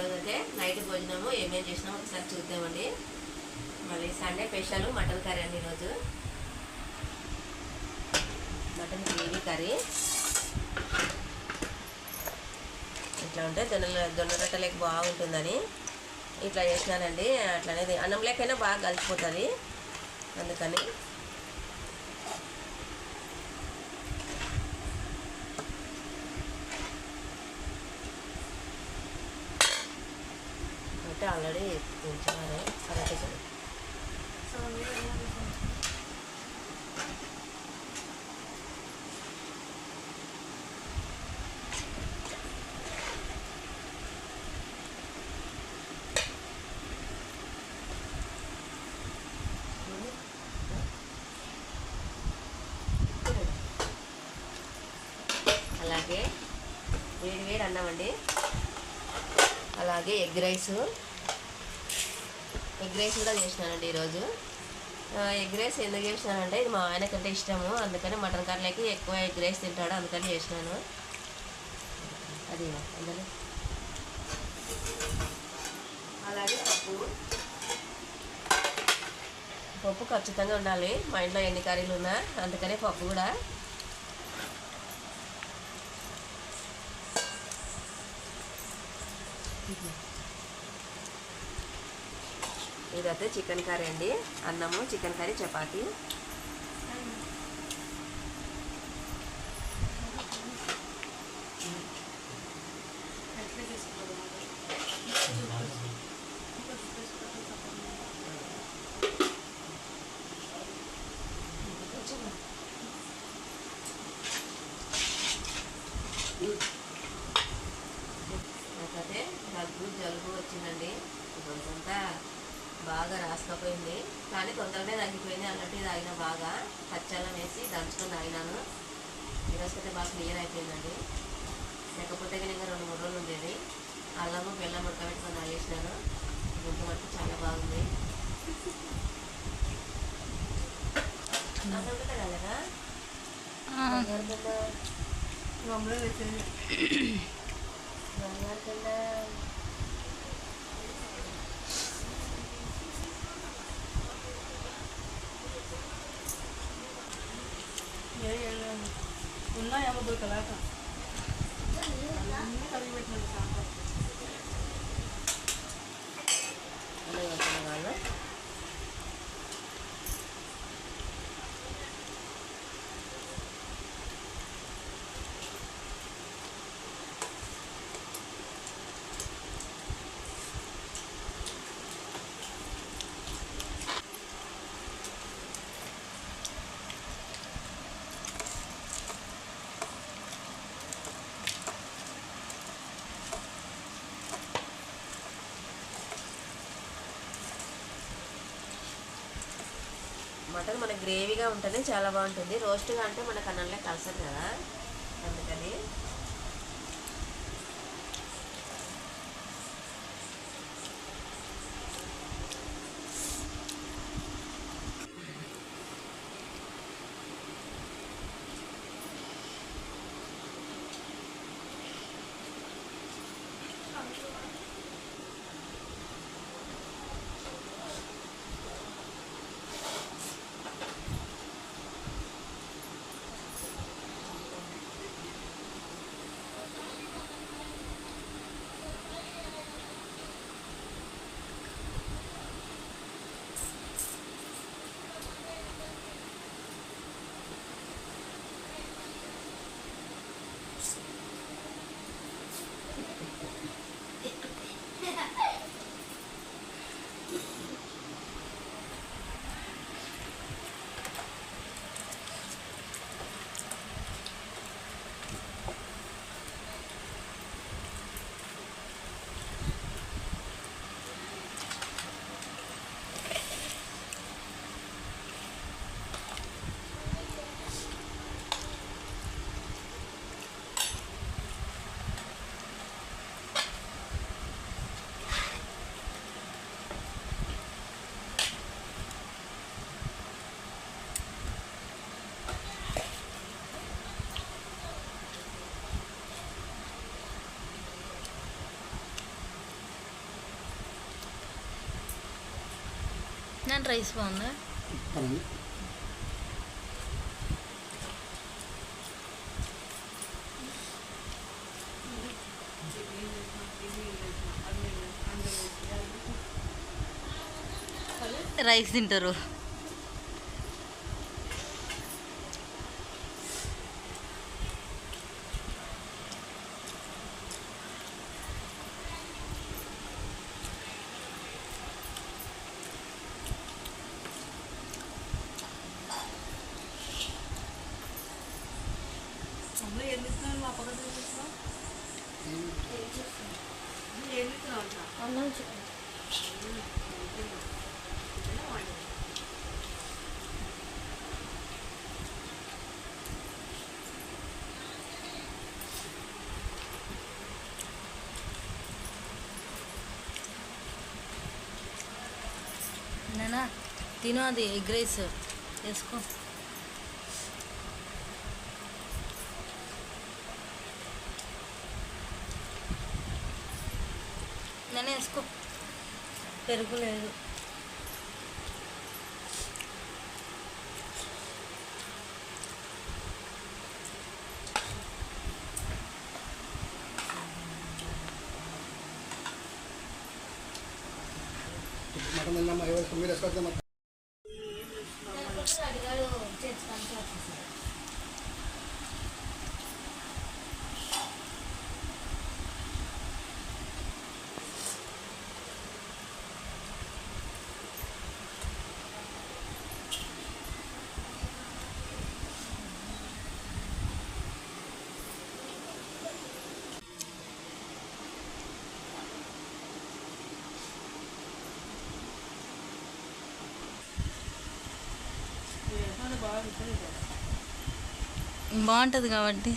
ఈరోజు అయితే నైట్ భోజనము ఏమేమి చేసినాము ఒకసారి చూద్దామండి. మళ్ళీ సండే స్పెషల్ మటన్ కర్రీ అండి ఈరోజు. Mutton gravy curry. ఇట్లా ఉంటే జొన్న జొన్న రొట్టెలకు బాగుంటుందని ఇట్లా చేసినానండి. అట్లనే అన్నం లేకైనా బాగా కలిసిపోతుంది. అందుకని అంటే ఆల్రెడీ ఉంచారు కరెక్ట్ అలాగే వేడి వేడి అన్నామండి అలాగే ఎగ్ రైస్. ఎగ్ రైస్ కూడా చేసినానండి ఈరోజు. ఎగ్ రైస్ ఎందుకు చేసినానంటే ఇది మా ఆయనకంటే ఇష్టము. అందుకని మటన్ కర్రీలకి ఎక్కువ ఎగ్ రైస్ తింటాడు. అందుకని చేసినాను. అది అందులో. అలాగే పప్పు. పప్పు ఖచ్చితంగా ఉండాలి. మా ఇంట్లో ఎన్ని కర్రీలు ఉన్నా అందుకనే పప్పు కూడా. ఇదైతే చికెన్ కర్రీ అండి. అన్నము చికెన్ కర్రీ చపాతీ. నాకైతే దగ్గు జలుబు వచ్చిందండి. కొంతంతా బాగా రాసుకపోయింది కానీ తొందరనే తగ్గిపోయింది. అన్నట్టు తాగిన బాగా పచ్చళ్ళం వేసి దంచుకొని తాగినాను. ఈరోజు అయితే బాగా క్లియర్ అయిపోయిందండి. లేకపోతే ఇంకా రెండు మూడు రోజులు ఉండేది. అల్లము బెల్లం ఉడకబెట్టుకొని తాగేసినాను. గుంట మట్టుకు చాలా బాగుంది. ช็อกโกแลตอะ అనమాట. మనకి గ్రేవీగా ఉంటేనే చాలా బాగుంటుంది. రోస్ట్గా అంటే మనకు అన్నంలో కలసదు కదా. నేను రైస్ బాగుందా? రైస్ తింటారు. నేనా? తిను అది ఎగ్ రైస్. వేసుకో. నేనే వేసుకో. పెరుగు లేదు. మటన్ తిన్నామా ఎవరు మీరు బాగుంటుంది కాబట్టి.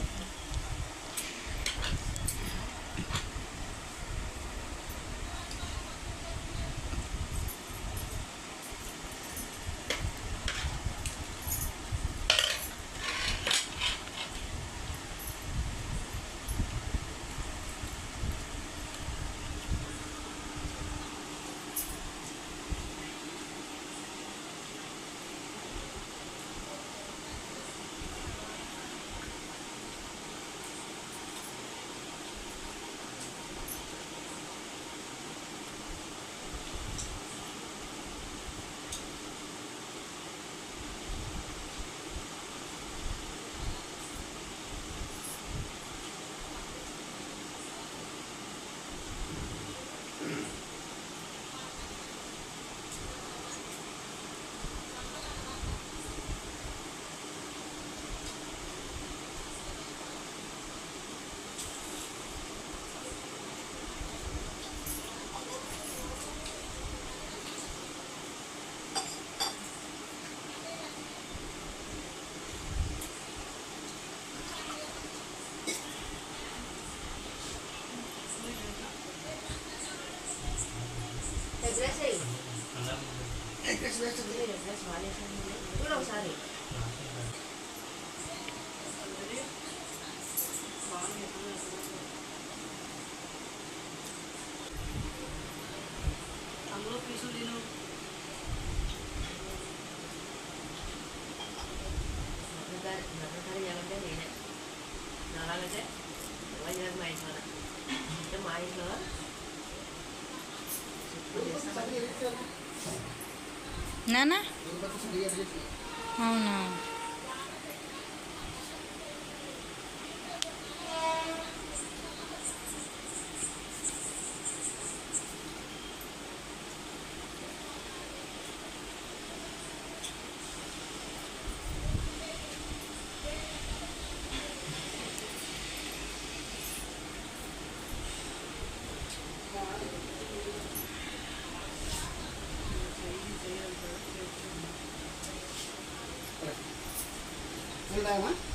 ఎగ్ రైస్ వేస్ట్ మీరు ఎగ్ రైస్ బాగా చేశారు. చూడు ఒకసారి అందుకని బాగా ఎప్పుడు అందులో పీసులు తిను మటన్ కర్రీ మటన్ కర్రీ చేయాలంటే నేనే నాలాగైతే ఎవరు చేయరు మా ఇంట్లో అంటే మా ఇంట్లో సూపర్ చేస్తాను. నానా అవునా వెళ్దామా మరి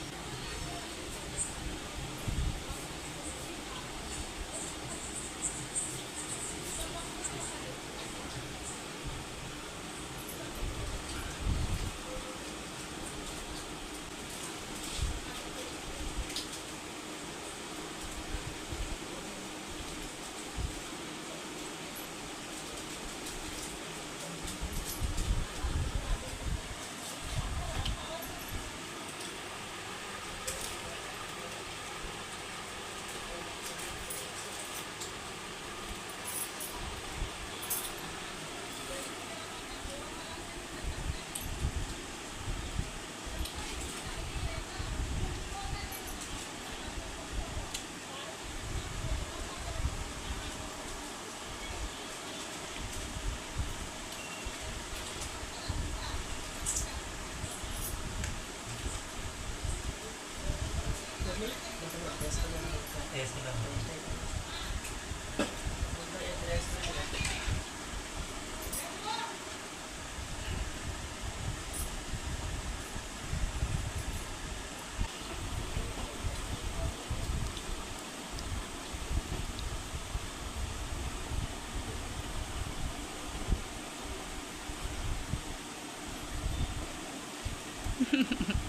Ha ha ha.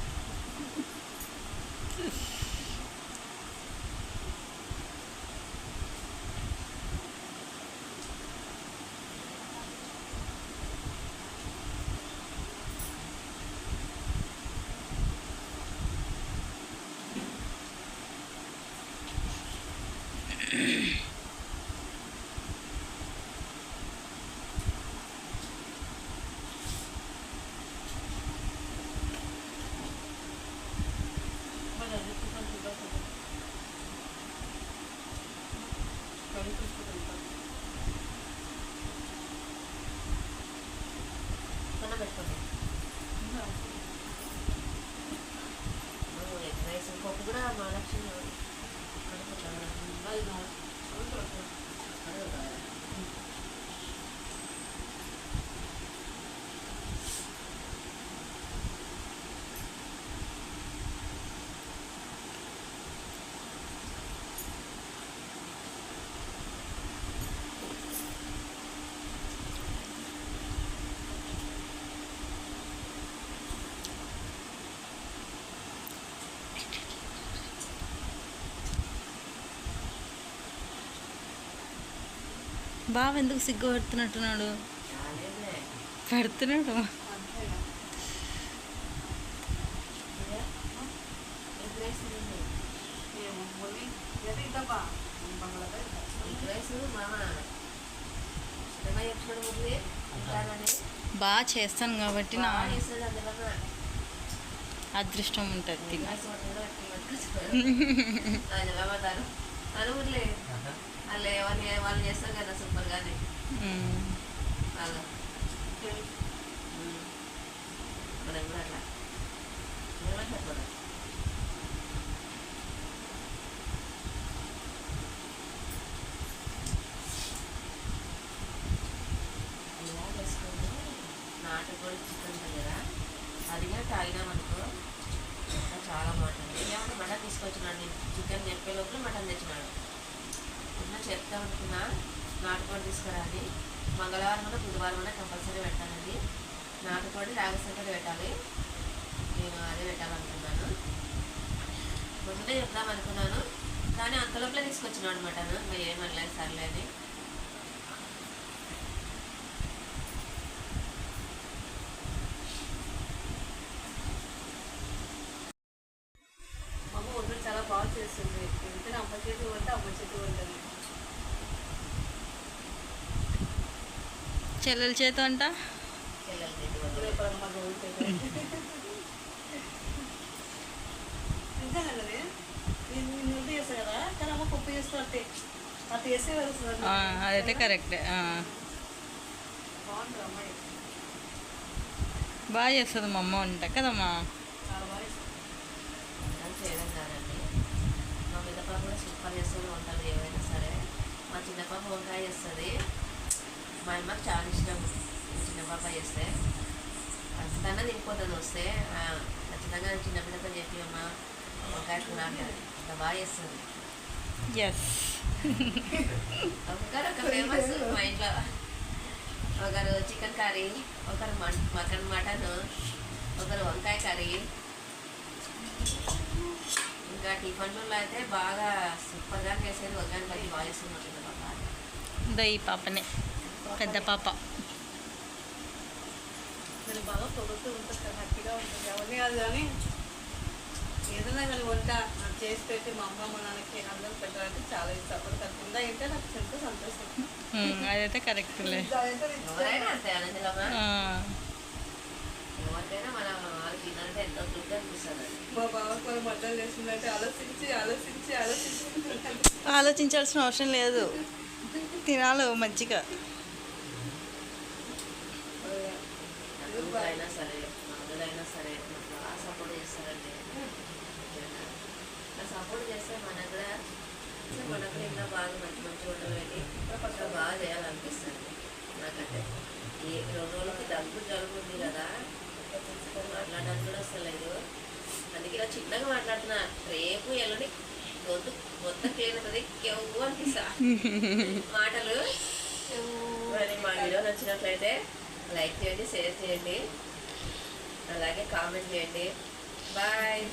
బావ ఎందుకు సిగ్గు పెడుతున్నట్టున్నాడు? పెడుతున్నాడు? బాగా చేస్తాను కాబట్టి నా అదృష్టం ఉంటుంది వాళ్ళు వాళ్ళు వాళ్ళు చేస్తారు కదా సూపర్ గానే. మ్మ్. వాళ్ళు మనం కూడా అట్లా ఏమంటారు కూడా ఇలా చేసుకొని నాటుకోడి చికెన్ ఉంటుంది కదా అదిగా తాగినామనుకో ఇంకా చాలా బాగుంటుంది ఏమంటే మటన్ తీసుకొచ్చినాడు నేను చికెన్ చెప్పే లోపల మటన్ తెచ్చినాడు నిన్న చెప్తా ఉంటున్నా నాటుకోడి తీసుకురాలి. మంగళవారం కూడా బుధవారం కూడా కంపల్సరీ పెట్టాలండి. నాటుకోడి రాగసంకటి పెట్టాలి. నేను అదే పెట్టాలనుకున్నాను. ముందే చెప్దాం అనుకున్నాను. కానీ అంతలోపలే తీసుకొచ్చినాను అనమాట మరి ఏమనలేదు సర్లేదు అని అమ్మ వంట చాలా బాగా చేస్తుంది ఎందుకంటే అమ్మ చేతి వంట అమ్మ చేతి వంటని చెల్లెల చేతి అంట చెల్లెలు తిండి వద్దు. రేపు అమ్మ వండుతుంది నిజంగా కదే నేను నేను వంట చేస్తాను కదా కానీ అమ్మ పప్పు చేస్తూ అంటే అది పిల్లల వస్తుంది ఆ, అదైతే కరెక్టే బాగుంటుంది బాగా చేస్తుంది మా అమ్మ వంట కదమ్మా? చేయడం కాదండి మా పెద్ద కూడా సూపర్ చేస్తుంది వంటలు ఏవైనా సరే. మా చిన్న పాప వంకాయ చేస్తుంది. మా అమ్మకి చాలా ఇష్టం. చిన్న పాప చేస్తే. ఖచ్చితంగా తినిపోతుంది వస్తే ఖచ్చితంగా చిన్న పిల్లతో చెప్పి అమ్మ వంకాయ కూర అంటారు అంత బాగా చేస్తుంది. ఒకరు ఒక ఫేమస్ మా ఇంట్లో. ఒకరు చికెన్ కర్రీ ఒకరు మటన్ మటన్ ఒకరు వంకాయ కర్రీ. ఇంకా టిఫిన్లలో అయితే బాగా సూపర్గా చేసేది వంకాయ బజ్జీ బాగా చేస్తుంది పాప. ఈ పాపనే. పెద్ద పాప. నేను బాగా పొగుతూ ఉంటుంది హ్యాపీగా ఉంటుంది అవన్నీ కాదు కానీ ఏదైనా కానీ వంట చేసి పెట్టి మా అమ్మ మా నాన్నకి అందరం పెట్టాలంటే చాలా ఇష్టం. అప్పుడు తప్పకుండా అయితే నాకు ఎంతో సంతోషం. అదైతే ఎవరైనా అది. మా బావ కొన్ని వంటలు చేసిందంటే ఆలోచించి ఆలోచించి ఆలోచించి. ఆలోచించాల్సిన అవసరం లేదు. తినాలి మంచిగా. అయినా సరే మందులైనా సరే నాకు బాగా సపోర్ట్ చేస్తారండి? అట్లా సపోర్ట్ చేస్తే మనకు కూడా మనకు కూడా ఇంకా బాగా మంచి మంచి వంటలు పెట్టి అట్లా బాగా చేయాలనిపిస్తుంది నాకంటే ఈ రెండు రోజులకి దగ్గు ఉంది కదా. మాట్లాడడానికి కూడా వస్తలేదు అందుకే ఇలా చిన్నగా మాట్లాడుతున్నా. రేపు ఎల్లుండి గొంతు మొత్తం క్లియర్ అవుతుంది. కెవ్వు అనిపిస్తా. మాటలు. మరి మా వీడియో నచ్చినట్లయితే లైక్ చేయండి షేర్ చేయండి. అలాగే కామెంట్ చేయండి. బాయ్.